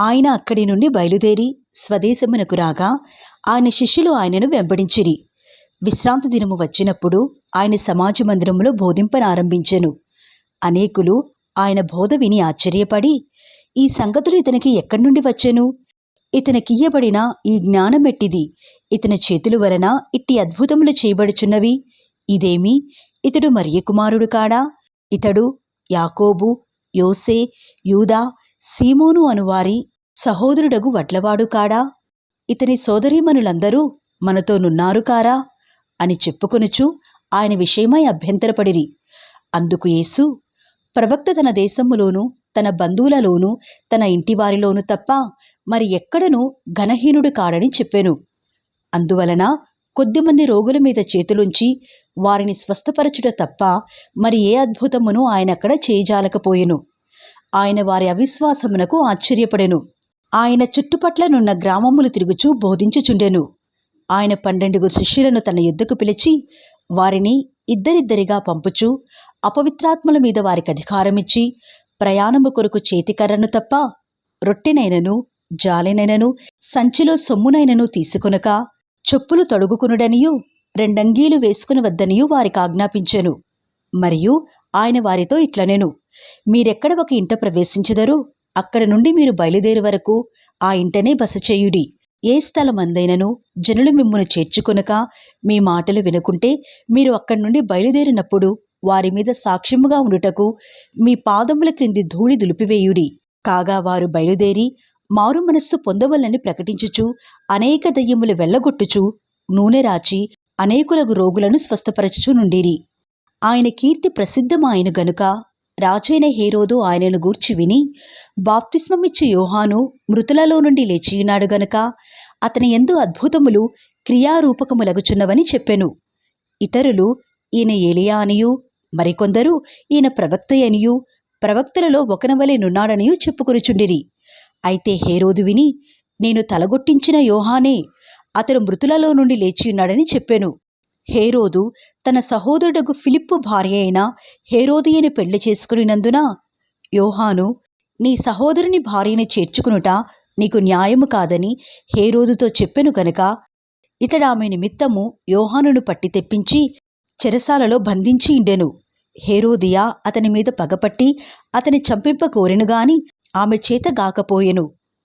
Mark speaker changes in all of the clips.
Speaker 1: ఆయన అక్కడి నుండి బయలుదేరి స్వదేశమునకు రాగా ఆయన శిష్యులు ఆయనను వెంబడించిరి. విశ్రాంతి దినము వచ్చినప్పుడు ఆయన సమాజ మందిరములో బోధింపనారంభించెను. అనేకులు ఆయన బోధ విని ఆశ్చర్యపడి ఈ సంగతులు ఇతనికి ఎక్కడి నుండి వచ్చెను? ఇతనికియ్యబడిన ఈ జ్ఞానమెట్టిది. ఇతని చేతుల వలన ఇట్టి అద్భుతములు చేయబడుచున్నవి. ఇదేమి? ఇతడు మరియ కుమారుడు కాడా? ఇతడు యాకోబు యోసే యూదా సీమోను అనువారి సహోదరుడగు వడ్లవాడు కాడా? ఇతని సోదరీమణులందరూ మనతోనున్నారు కారా? అని చెప్పుకొనుచు ఆయన విషయమై అభ్యంతరపడిరి. అందుకు యేసు ప్రవక్త తన దేశములోనూ తన బంధువులలోనూ తన ఇంటివారిలోనూ తప్ప మరి ఎక్కడనూ ఘనహీనుడు కాడని చెప్పెను. అందువలన కొద్దిమంది రోగుల మీద చేతులుంచి వారిని స్వస్థపరచుట తప్ప మరి ఏ అద్భుతమును ఆయన అక్కడ చేయజాలకపోయెను ఆయన వారి అవిశ్వాసమునకు ఆశ్చర్యపడెను. ఆయన చుట్టుపట్లనున్న గ్రామములు తిరుగుచూ బోధించుచుండెను. ఆయన పన్నెండుగురు శిష్యులను తన ఎద్దుకు పిలిచి వారిని ఇద్దరిద్దరిగా పంపుచు అపవిత్రాత్మల మీద వారికి అధికారమిచ్చి ప్రయాణము కొరకు చేతికర్రను తప్ప రొట్టెనైనను జాలెనైనను సంచిలో సొమ్మునైనను తీసుకొనక చెప్పులు తొడుగుకునుడనియు రెండంగీలు వేసుకుని వద్దనియూ వారికి ఆజ్ఞాపించెను. మరియు ఆయన వారితో ఇట్లనెను. మీరెక్కడ ఒక ఇంట ప్రవేశించదరు? అక్కడ నుండి మీరు బయలుదేరు వరకు ఆ ఇంటనే బస చేయుడి. ఏ స్థలమందైనను జనులు మిమ్మల్ని చేర్చుకొనక మీ మాటలు వినుకుంటే మీరు అక్కడి నుండి బయలుదేరినప్పుడు వారి మీద సాక్ష్యముగా ఉండుటకు మీ పాదముల క్రింది ధూళి దులిపివేయుడి. కాగా వారు బయలుదేరి మారు మనస్సు పొందవలని ప్రకటించుచు అనేక దయ్యములు వెళ్ళగొట్టుచు నూనె రాచి అనేకులకు రోగులను స్వస్థపరచుచు నుండిరి. ఆయన కీర్తి ప్రసిద్ధమాయను గనుక రాజైన హేరోదు ఆయనను గూర్చి విని బాప్తిస్మమిచ్చి యోహాను మృతులలో నుండి లేచియున్నాడు గనుక అతని ఎందు అద్భుతములు క్రియారూపకములగుచున్నవని చెప్పెను. ఇతరులు ఈయన ఏలియా అనియు మరికొందరు ఈయన ప్రవక్త అనియు ప్రవక్తలలో ఒకనవలే నున్నాడనియు చెప్పుకొనుచుండిరి. అయితే హేరోదు విని నేను తలగొట్టించిన యోహానే అతడు మృతులలో నుండి లేచియున్నాడని చెప్పాను. హేరోదు తన సహోదరుడకు ఫిలిప్పు భార్య అయిన హేరోదియను పెళ్ళి చేసుకునినందున యోహాను నీ సహోదరుని భార్యని చేర్చుకునుట నీకు న్యాయము కాదని హేరోదుతో చెప్పెను గనుక ఇతడు ఆమె నిమిత్తము యోహానును పట్టి తెప్పించి చెరసాలలో బంధించి ఇండెను హేరోదియా అతని మీద పగపట్టి అతని చంపింప కోరెను గాని ఆమె చేత గాకపోయెను.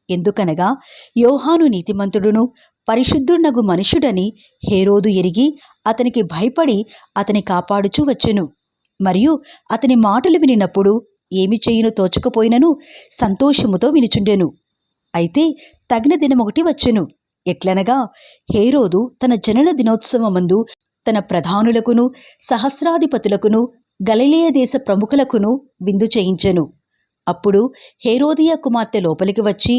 Speaker 1: ఎందుకనగా యోహాను నీతిమంతుడును పరిశుద్ధునగు మనుషుడని హేరోదు ఎరిగి అతనికి భయపడి అతని కాపాడుచూ వచ్చెను. మరియు అతని మాటలు వినినప్పుడు ఏమి చేయును తోచకపోయినను సంతోషముతో వినుచుండెను. అయితే తగిన దినమొకటి వచ్చెను. ఎట్లనగా హేరోదు తన జనన దినోత్సవమందు తన ప్రధానులకును సహస్రాధిపతులకును గలిలేయ దేశ ప్రముఖులకును విందు చేయించెను. అప్పుడు హేరోదియ కుమార్తె లోపలికి వచ్చి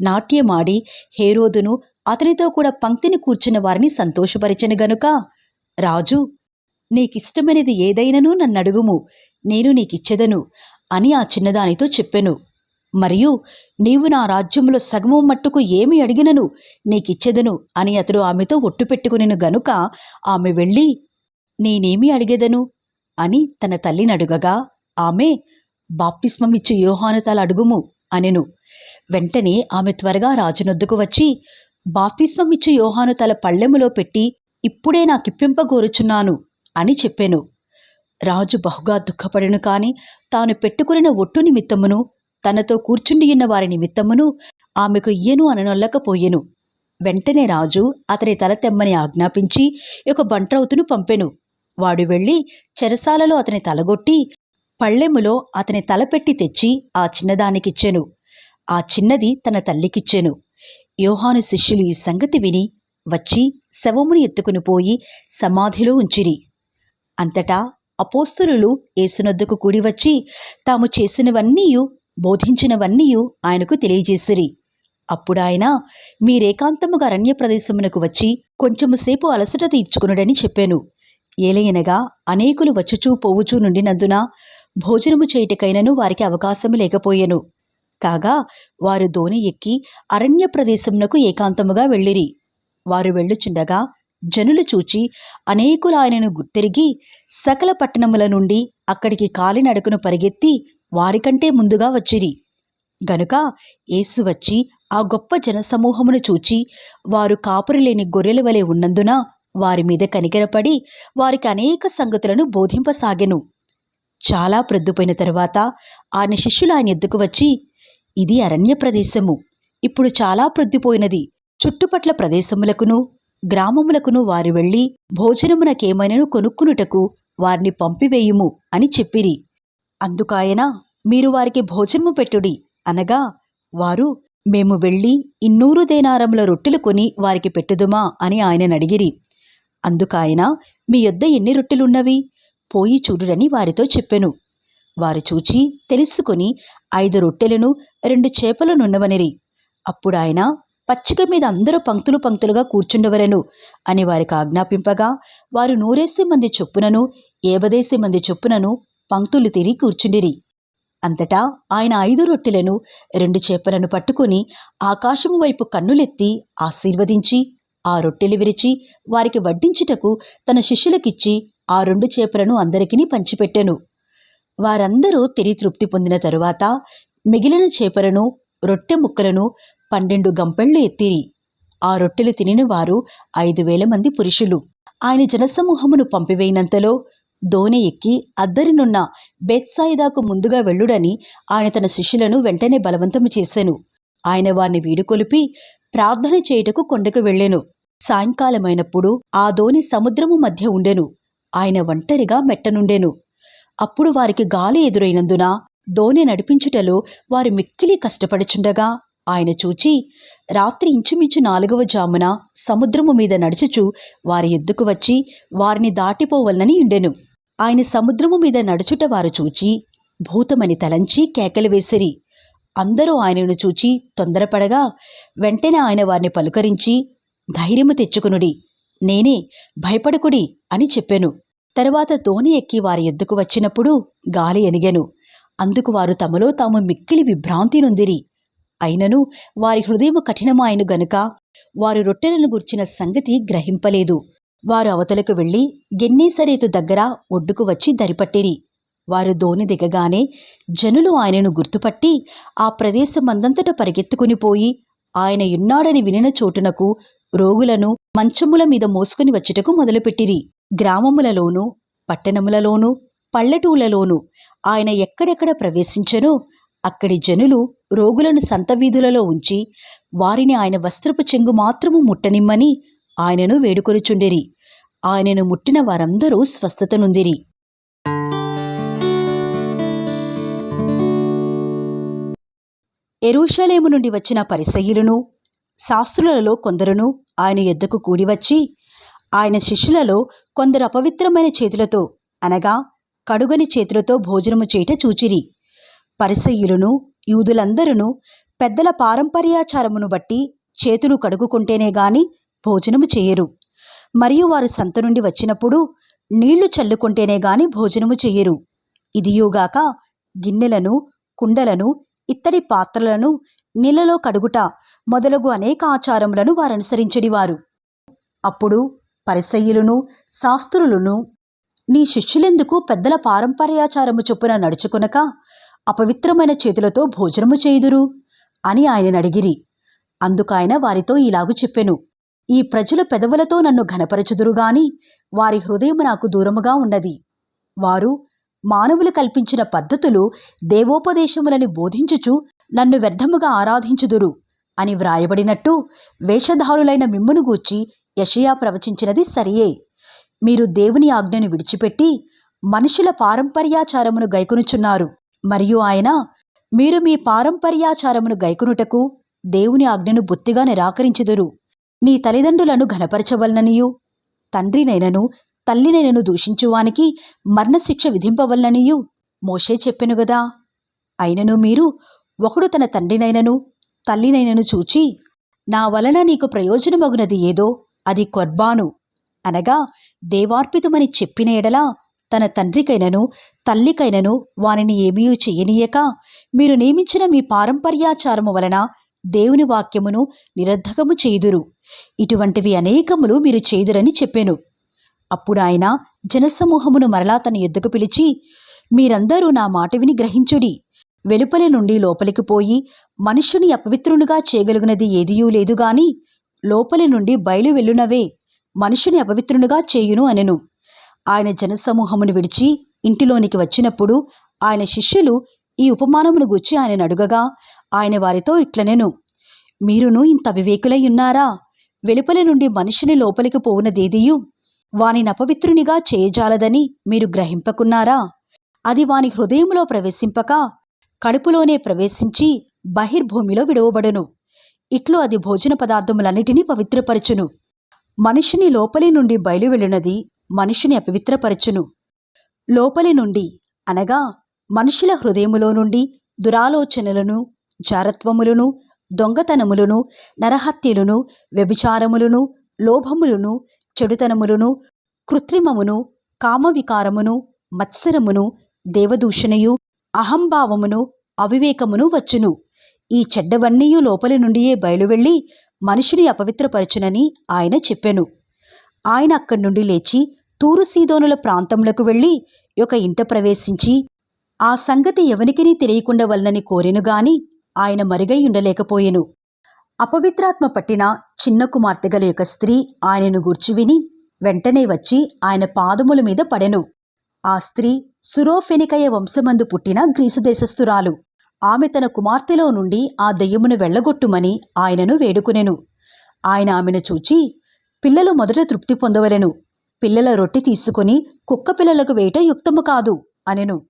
Speaker 1: నాట్యమాడి హేరోదును అతనితో కూడా పంక్తిని కూర్చున్న వారిని సంతోషపరిచెను గనుక. రాజు నీకిష్టమైనది ఏదైనను నన్నడుగుము నేను నీకిచ్చెదను అని ఆ చిన్నదానితో చెప్పెను. మరియు నీవు నా రాజ్యంలో సగము మట్టుకు ఏమి అడిగినను నీకిచ్చెదను అని అతడు ఆమెతో ఒట్టు పెట్టుకునిను గనుక ఆమె వెళ్ళి నేనేమి అడిగేదను? అని తన తల్లిని అడుగగా ఆమె బాప్తిస్మమిచ్చు యోహాను తల అడుగుము అనెను. వెంటనే ఆమె త్వరగా రాజునొద్దుకు వచ్చి బాప్తిస్మమిచ్చు యోహాను తల పళ్ళెములో పెట్టి ఇప్పుడే నాకిప్పింపగోరుచున్నాను అని చెప్పెను. రాజు బహుగా దుఃఖపడెను కాని తాను పెట్టుకున్న ఒట్టు నిమిత్తమును తనతో కూర్చుండియున్న వారి నిమిత్తమును ఆమెకు ఇయ్యను అననొల్లకపోయెను. వెంటనే రాజు అతని తల తెమ్మని ఆజ్ఞాపించి ఒక బంట్రౌతును పంపెను. వాడు వెళ్ళి చెరసాలలో అతని తలగొట్టి పళ్ళెములో అతని తలపెట్టి తెచ్చి ఆ చిన్నదానికిచ్చెను. ఆ చిన్నది తన తల్లికిచ్చెను. యోహాను శిష్యులు ఈ సంగతి విని వచ్చి శవముని ఎత్తుకుని పోయి సమాధిలో ఉంచిరి. అంతటా అపోస్తులు ఏసునొద్దుకు కూడి వచ్చి తాము చేసినవన్నీయు బోధించినవన్నీయు ఆయనకు తెలియజేసిరి. అప్పుడాయన మీరేకాంతముగా అరణ్య ప్రదేశమునకు వచ్చి కొంచెము సేపు అలసట తీర్చుకునుడని చెప్పాను. ఏలయనగా అనేకులు వచ్చుచూ పోవుచూ నుండినందున భోజనము చేయుటకైనను వారికి అవకాశము లేకపోయెను. కాగా వారు దోణి ఎక్కి అరణ్య ప్రదేశమునకు ఏకాంతముగా వెళ్ళిరి. వారు వెళ్ళుచుండగా జనులు చూచి అనేకులు ఆయనను గుర్తిరిగి సకల పట్టణముల నుండి అక్కడికి కాలినడకను పరిగెత్తి వారికంటే ముందుగా వచ్చిరి. గనుక యేసు వచ్చి ఆ గొప్ప జనసమూహమును చూచి వారు కాపురిలేని గొర్రెల వలె ఉన్నందున వారి మీద కనికరపడి వారికి అనేక సంగతులను బోధింపసాగెను. చాలా ప్రొద్దుపోయిన తరువాత ఆయన శిష్యులు ఆయన ఎద్దుకు వచ్చి ఇది అరణ్య ప్రదేశము. ఇప్పుడు చాలా ప్రొద్దుపోయినది. చుట్టుపట్ల ప్రదేశములకును గ్రామములకును వారు వెళ్ళి భోజనమునకేమైనను కొనుక్కునుటకు వారిని పంపివేయుము అని చెప్పిరి. అందుకాయన మీరు వారికి భోజనము పెట్టుడి అనగా వారు మేము వెళ్ళి ఇన్నూరు దేనారముల రొట్టెలు కొని వారికి పెట్టుదుమా అని ఆయన అడిగిరి. అందుకాయన మీ యొద్ద ఎన్ని రొట్టెలున్నవి? పోయి చూడురని వారితో చెప్పెను. వారు చూచి తెలుసుకొని ఐదు రొట్టెలను రెండు చేపలనున్నవనిరి అప్పుడు ఆయన పచ్చిక మీద అందరూ పంక్తులు పంక్తులుగా కూర్చుండవలెను అని వారికి ఆజ్ఞాపింపగా వారు నూరేసి మంది చొప్పునను ఏబదేసి మంది చొప్పునను పంక్తులు తిరిగి కూర్చుండిరి. అంతటా ఆయన ఐదు రొట్టెలను రెండు చేపలను పట్టుకుని ఆకాశము వైపు కన్నులెత్తి ఆశీర్వదించి ఆ రొట్టెలు విరిచి వారికి వడ్డించుటకు తన శిష్యులకిచ్చి ఆ రెండు చేపలను అందరికీ పంచిపెట్టెను. వారందరూ తిరిగి తృప్తి పొందిన తరువాత మిగిలిన చేపలను రొట్టె ముక్కలను పన్నెండు గంపెళ్ళు ఎత్తిరి. ఆ రొట్టెలు తినిన వారు ఐదు వేల మంది పురుషులు. ఆయన జనసమూహమును పంపివేయినంతలో దోణి ఎక్కి అద్దరినున్న బెత్సాయిదాకు ముందుగా వెళ్ళుడని ఆయన తన శిష్యులను వెంటనే బలవంతము చేసెను. ఆయన వారిని వీడుకొలిపి ప్రార్థన చేయుటకు కొండకు వెళ్ళెను. సాయంకాలమైనప్పుడు ఆ దోణి సముద్రము మధ్య ఉండెను. ఆయన ఒంటరిగా మెట్టనుండెను. అప్పుడు వారికి గాలి ఎదురైనందున ధోని నడిపించుటలో వారు మిక్కిలి కష్టపడుచుండగా ఆయన చూచి రాత్రి ఇంచుమించు నాలుగవ జామున సముద్రము మీద నడుచుచు వారి ఎద్దుకు వచ్చి వారిని దాటిపోవలనని ఉండెను. ఆయన సముద్రము మీద నడుచుట వారు చూచి భూతమని తలంచి కేకలు వేసిరి. అందరూ ఆయనను చూచి తొందరపడగా వెంటనే ఆయన వారిని పలుకరించి ధైర్యము తెచ్చుకునుడి. నేనే భయపడకుడి అని చెప్పాను. తరువాత దోణి ఎక్కి వారి ఎద్దుకు వచ్చినప్పుడు గాలి ఎనిగెను. అందుకు వారు తమలో తాము మిక్కిలి విభ్రాంతి నొందిరి అయినను వారి హృదయము కఠినమాయను గనుక వారు రొట్టెలను గుర్చిన సంగతి గ్రహింపలేదు. వారు అవతలకు వెళ్ళి గెన్నేసరేతు దగ్గర ఒడ్డుకు వచ్చి దరిపట్టిరి. వారు దోణి దిగగానే జనులు ఆయనను గుర్తుపట్టి ఆ ప్రదేశమందంతట పరిగెత్తుకుని పోయి ఆయన ఉన్నాడని వినిన చోటునకు రోగులను మంచముల మీద మోసుకుని వచ్చుటకు మొదలుపెట్టిరి. గ్రామములలోనూ పట్టణములలోనూ పల్లెటూళ్ళలోనూ ఆయన ఎక్కడెక్కడ ప్రవేశించనో అక్కడి జనులు రోగులను సంత వీధులలో ఉంచి వారిని ఆయన వస్త్రపు చెంగు మాత్రము ముట్టనిమ్మని ఆయనను వేడుకొనుచుండిరి. ఆయనను ముట్టిన వారందరూ స్వస్థత నొందిరి ఎరూషలేము నుండి వచ్చిన పరిసయ్యులను శాస్త్రులలో కొందరును ఆయన ఎద్దకు కూడివచ్చి ఆయన శిష్యులలో కొందరు అపవిత్రమైన చేతులతో అనగా కడుగని చేతులతో భోజనము చేయట చూచిరి. పరిసయ్యులను యూదులందరూ పెద్దల పారంపర్యాచారమును బట్టి చేతులు కడుగుకుంటేనే గాని భోజనము చేయరు. మరియు వారు సంత నుండి వచ్చినప్పుడు నీళ్ళు చల్లుకుంటేనే గాని భోజనము చెయ్యరు ఇదియుగాక గిన్నెలను కుండలను ఇత్తడి పాత్రలను నీళ్ళలో కడుగుట మొదలగు అనేక ఆచారములను వారు. అనుసరించడివారు అప్పుడు పరిసయ్యులను శాస్త్రులను నీ శిష్యులెందుకు పెద్దల పారంపర్యాచారము చొప్పున నడుచుకునక అపవిత్రమైన చేతులతో భోజనము చేయుదురు? అని ఆయన అడిగిరి అందుకాయన వారితో ఇలాగు చెప్పెను. ఈ ప్రజలు పెదవులతో నన్ను ఘనపరచుదురు గాని వారి హృదయం నాకు దూరముగా ఉన్నది. వారు మానవులు కల్పించిన పద్ధతులు దేవోపదేశములని బోధించుచు నన్ను వ్యర్థముగా ఆరాధించుదురు అని వ్రాయబడినట్టు వేషధారులైన మిమ్మును గూర్చి యషయా ప్రవచించినది సరియే. మీరు దేవుని ఆజ్ఞను విడిచిపెట్టి మనుషుల పారంపర్యాచారమును గైకొనుచున్నారు. మరియు ఆయన మీరు మీ పారంపర్యాచారమును గైకొనుటకు దేవుని ఆజ్ఞను బొత్తిగా నిరాకరించుదురు. నీ తల్లిదండ్రులను ఘనపరచవలననియు తండ్రినైనను తల్లినైనను దూషించువానికి మరణశిక్ష విధింపవలననియు మోషే చెప్పెను గదా. అయినను మీరు ఒకడు తన తండ్రినైనను తల్లినైనను చూచి నా వలన నీకు ప్రయోజనమగునది ఏదో? అది కొర్బాను. అనగా దేవార్పితమని చెప్పిన ఎడలా తన తండ్రికైనను తల్లికైనను వానిని ఏమీ చేయనీయక మీరు నియమించిన మీ పారంపర్యాచారము వలన దేవుని వాక్యమును నిరర్ధకము చేదురు ఇటువంటివి అనేకములు మీరు చేదురని చెప్పాను. అప్పుడు ఆయన జనసమూహమును మరలా తన ఎద్దుకు పిలిచి మీరందరూ నా మాట విని గ్రహించుడి. వెలుపలి నుండి లోపలికి పోయి మనుష్యుని అపవిత్రునిగా చేయగలిగినది ఏదియూ లేదు గాని లోపలి నుండి బయలు వెళ్ళునవే మనుషుని అపవిత్రునిగా చేయును అనెను. ఆయన జనసమూహమును విడిచి ఇంటిలోనికి వచ్చినప్పుడు ఆయన శిష్యులు ఈ ఉపమానమును గుచ్చి ఆయన అడుగగా ఆయన వారితో ఇట్లనెను మీరును ఇంత వివేకులై ఉన్నారా? వెలుపలి నుండి మనిషిని లోపలికి పోవునదేదియు? వానిని అపవిత్రునిగా చేయజాలదని మీరు గ్రహింపకున్నారా? అది వాని హృదయంలో ప్రవేశింపక కడుపులోనే ప్రవేశించి బహిర్భూమిలో విడవబడును. ఇట్లు అది భోజన పదార్థములన్నిటినీ పవిత్రపరచును. మనిషిని లోపలి నుండి బయలు వెళ్ళినది మనిషిని అపవిత్రపరచును. లోపలి నుండి అనగా మనుషుల హృదయములో నుండి దురాలోచనలను జారత్వములను దొంగతనములను నరహత్యలను వ్యభిచారములను లోభములను చెడుతనములను కృత్రిమమును కామవికారమును మత్సరమును దేవదూషణయు అహంభావమును అవివేకమును వచ్చును. ఈ చెడ్డవన్నీయు లోపలి నుండియే బయలువెళ్ళి మనిషిని అపవిత్రపరచునని ఆయన చెప్పెను. ఆయన అక్కడి నుండి లేచి తూరు సీదోనుల వెళ్ళి ఒక ఇంట ప్రవేశించి ఆ సంగతి ఎవనికినీ తెలియకుండా వలనని కోరెను గాని ఆయన మరుగై ఉండలేకపోయెను. అపవిత్రాత్మ పట్టిన చిన్న కుమార్తె గల యొక్క స్త్రీ ఆయనను గూర్చి విని వెంటనే వచ్చి ఆయన పాదముల మీద పడెను. ఆ స్త్రీ సురోఫెనికయ వంశమందు పుట్టిన గ్రీసు దేశస్థురాలు. ఆమె తన కుమార్తెలో నుండి ఆ దెయ్యమును వెళ్ళగొట్టుమని ఆయనను వేడుకునెను. ఆయన ఆమెను చూచి పిల్లలు మొదట తృప్తి పొందవలెను. పిల్లల రొట్టె తీసుకుని కుక్క పిల్లలకు వేయట యుక్తము కాదు అనెను.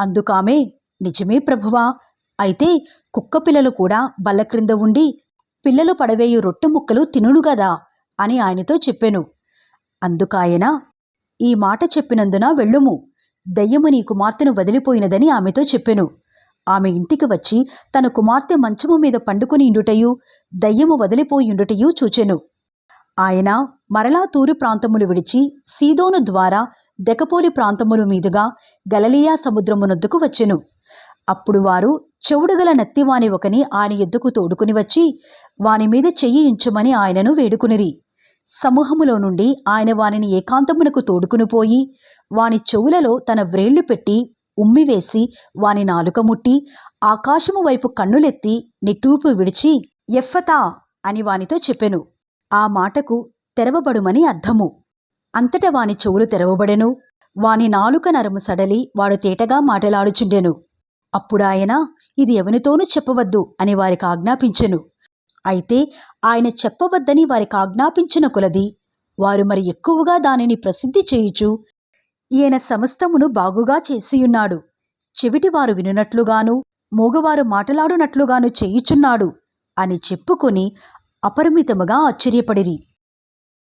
Speaker 1: అందుకామె నిజమే ప్రభువా అయితే కుక్క పిల్లలు కూడా బల్ల క్రింద ఉండి పిల్లలు పడవేయు రొట్టె ముక్కలు తినుడు గదా అని ఆయనతో చెప్పెను. అందుకాయన ఈ మాట చెప్పినందున వెళ్ళుము. దయ్యము నీ కుమార్తెను వదిలిపోయినదని ఆమెతో చెప్పెను. ఆమె ఇంటికి వచ్చి తన కుమార్తె మంచము మీద పండుకుని ఇండుటయు దయ్యము వదిలిపోయిండుటయు చూచెను. ఆయన మరలా తూరు ప్రాంతములు విడిచి సీదోను ద్వారా దెకపోలి ప్రాంతముల మీదుగా గలలియా సముద్రమునొద్దుకు వచ్చెను. అప్పుడు వారు చెవుడుగల నత్తివాని ఒకని ఆయన ఎద్దుకు తోడుకుని వచ్చి వాని మీద చెయ్యి ఇంచుమని ఆయనను వేడుకునిరి. సమూహములో నుండి ఆయన వానిని ఏకాంతమునకు తోడుకునిపోయి వాని చెవులలో తన వ్రేళ్ళు పెట్టి ఉమ్మివేసి వాని నాలుక ముట్టి ఆకాశము వైపు కన్నులెత్తి నిట్టూపు విడిచి ఎఫ్ఫతా అని వానితో చెప్పెను. ఆ మాటకు తెరవబడుమని అర్థము. అంతట వాని చెవులు తెరవబడెను. వాని నాలుక నరము సడలి వాడు తేటగా మాటలాడుచుండెను. అప్పుడాయన ఇది ఎవనితోనూ చెప్పవద్దు అని వారికి ఆజ్ఞాపించెను. అయితే ఆయన చెప్పవద్దని వారికి ఆజ్ఞాపించిన కొలది వారు మరి ఎక్కువగా దానిని ప్రసిద్ధి చేయుచు ఈయన సమస్తమును బాగుగా చేసియున్నాడు. చెవిటివారు వినునట్లుగాను మూగవారు మాటలాడునట్లుగాను చేయుచున్నాడు అని చెప్పుకొని అపరిమితముగా ఆశ్చర్యపడిరి.